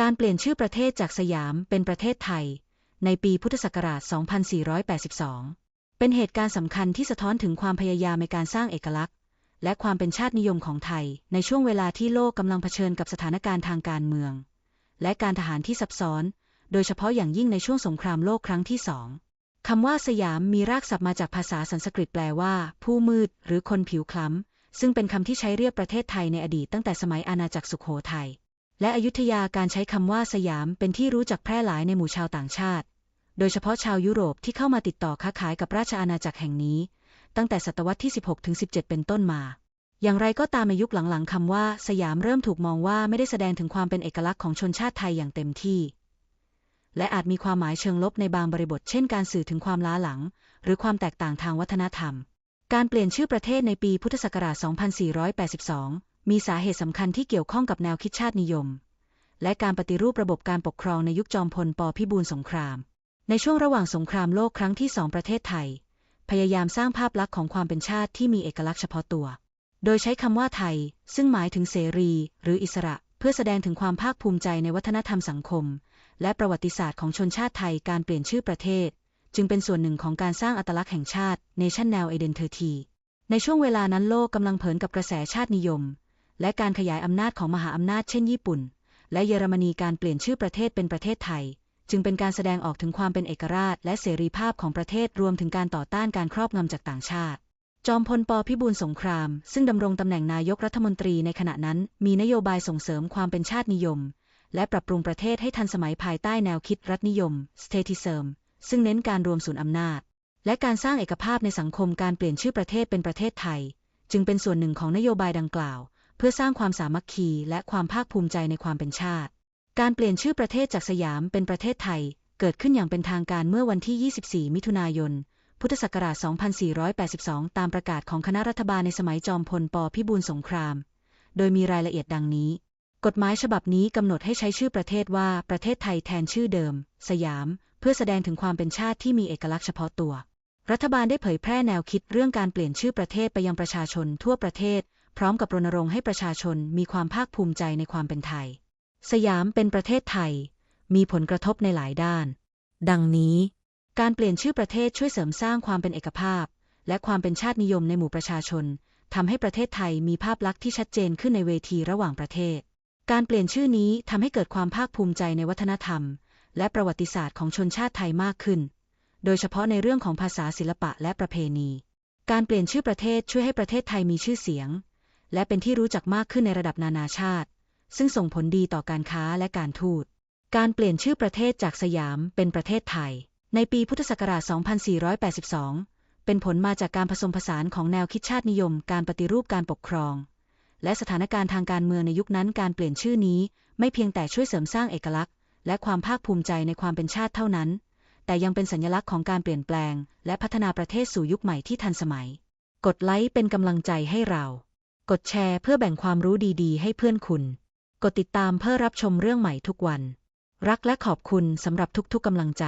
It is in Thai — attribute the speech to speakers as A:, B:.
A: การเปลี่ยนชื่อประเทศจากสยามเป็นประเทศไทย ในปีพุทธศักราช 2482 เป็นเหตุการณ์สำคัญที่สะท้อนถึงความพยายามในการสร้างเอกลักษณ์ และความเป็นชาตินิยมของไทย ในช่วงเวลาที่โลกกำลังเผชิญกับสถานการณ์ทางการเมือง และการทหารที่ซับซ้อน โดยเฉพาะอย่างยิ่งในช่วงสงครามโลกครั้งที่สองคำว่าสยามมีรากศัพท์มาจากภาษาสันสกฤตแปลว่า ผู้มืด หรือคนผิวคล้ำซึ่งเป็นคำที่ใช้เรียกประเทศไทยในอดีตตั้งแต่สมัยอาณาจักรสุขโขทัย และอยุธยาการใช้คำว่าสยามเป็นที่รู้จักแพร่หลายในหมู่ชาวต่างชาติ โดยเฉพาะชาวยุโรปที่เข้ามาติดต่อค้าขายกับราชอาณาจักรแห่งนี้ ตั้งแต่ศตวรรษที่ 16ถึง17 เป็นต้นมา อย่างไรก็ตามในยุคหลังๆคำว่าสยามเริ่มถูกมองว่าไม่ได้แสดงถึงความเป็นเอกลักษณ์ของชนชาติไทยอย่างเต็มที่ และอาจมีความหมายเชิงลบในบางบริบท เช่นการสื่อถึงความล้าหลัง หรือความแตกต่างทางวัฒนธรรม การเปลี่ยนชื่อประเทศในปีพุทธศักราช 2482 มีสาเหตุสำคัญที่เกี่ยวข้องกับแนวคิดชาตินิยม และการปฏิรูประบบการปกครองในยุคจอมพลปพิบูลสงคราม ในช่วงระหว่างสงครามโลกครั้งที่สองประเทศไทย พยายามสร้างภาพลักษณ์ของความเป็นชาติที่มีเอกลักษณ์เฉพาะตัว โดยใช้คำว่าไทย ซึ่งหมายถึงเสรี หรืออิสระ เพื่อแสดงถึงความภาคภูมิใจในวัฒนธรรมสังคม และประวัติศาสตร์ของชนชาติไทยการเปลี่ยนชื่อประเทศ จึงเป็นส่วนหนึ่งของการสร้างอัตลักษณ์แห่งชาติ National Identity ในช่วงเวลานั้นโลกกำลังเผชิญกับกระแสชาตินิยม และการขยายอำนาจของมหาอำนาจเช่นญี่ปุ่น และเยอรมนีการเปลี่ยนชื่อประเทศเป็นประเทศไทย จึงเป็นการแสดงออกถึงความเป็นเอกราช และเสรีภาพของประเทศรวมถึงการต่อต้านการครอบงำจากต่างชาติ จอมพลปพิบูลสงคราม ซึ่งดำรงตำแหน่งนายกรัฐมนตรีในขณะนั้น มีนโยบายส่งเสริมความเป็นชาตินิยม และปรับปรุงประเทศให้ทันสมัยภายใต้แนวคิดรัฐนิยม statism ซึ่งเน้นการรวมศูนย์อำนาจ และการสร้างเอกภาพในสังคมการเปลี่ยนชื่อประเทศเป็นประเทศไทย จึงเป็นส่วนหนึ่งของนโยบายดังกล่าว เพื่อสร้างความสามัคคีและความภาคภูมิใจในความเป็นชาติ การเปลี่ยนชื่อประเทศจากสยามเป็นประเทศไทย เกิดขึ้นอย่างเป็นทางการเมื่อวันที่ 24 มิถุนายน พุทธศักราช 2482 ตามประกาศของคณะรัฐบาลในสมัยจอมพล ปพิบูลสงคราม โดยมีรายละเอียดดังนี้ กฎหมายฉบับนี้กำหนดให้ใช้ชื่อประเทศว่าประเทศไทยแทนชื่อเดิม สยาม เพื่อแสดงถึงความเป็นชาติที่มีเอกลักษณ์เฉพาะตัวรัฐบาลได้เผยแพร่แนวคิดเรื่องการเปลี่ยนชื่อประเทศไปยังประชาชนทั่วประเทศ พร้อมกับรณรงค์ให้ประชาชนมีความภาคภูมิใจในความเป็นไทย สยามเป็นประเทศไทย มีผลกระทบในหลายด้าน ดังนี้ การเปลี่ยนชื่อประเทศช่วยเสริมสร้างความเป็นเอกภาพ และความเป็นชาตินิยมในหมู่ประชาชนทำให้ประเทศไทยมีภาพลักษณ์ที่ชัดเจนขึ้นในเวทีระหว่างประเทศ การเปลี่ยนชื่อนี้ทำให้เกิดความภาคภูมิใจในวัฒนธรรม และประวัติศาสตร์ของชนชาติไทยมากขึ้น โดยเฉพาะในเรื่องของภาษาศิลปะและประเพณี การเปลี่ยนชื่อประเทศช่วยให้ประเทศไทยมีชื่อเสียง และเป็นที่รู้จักมากขึ้นในระดับนานาชาติ ซึ่งส่งผลดีต่อการค้าและการทูต การเปลี่ยนชื่อประเทศจากสยามเป็นประเทศไทย ในปีพุทธศักราช 2482 เป็นผลมาจากการผสมผสานของแนวคิดชาตินิยม การปฏิรูปการปกครอง และสถานการณ์ทางการเมืองในยุคนั้นการเปลี่ยนชื่อนี้ไม่เพียงแต่ช่วยเสริมสร้างเอกลักษณ์ และความภาคภูมิใจในความเป็นชาติเท่านั้น แต่ยังเป็นสัญลักษณ์ของการเปลี่ยนแปลง และพัฒนาประเทศสู่ยุคใหม่ที่ทันสมัย กดไลค์เป็นกำลังใจให้เรา กดแชร์เพื่อแบ่งความรู้ดีๆ ให้เพื่อนคุณ กดติดตามเพื่อรับชมเรื่องใหม่ทุกวัน รักและขอบคุณสำหรับทุกๆกำลังใจ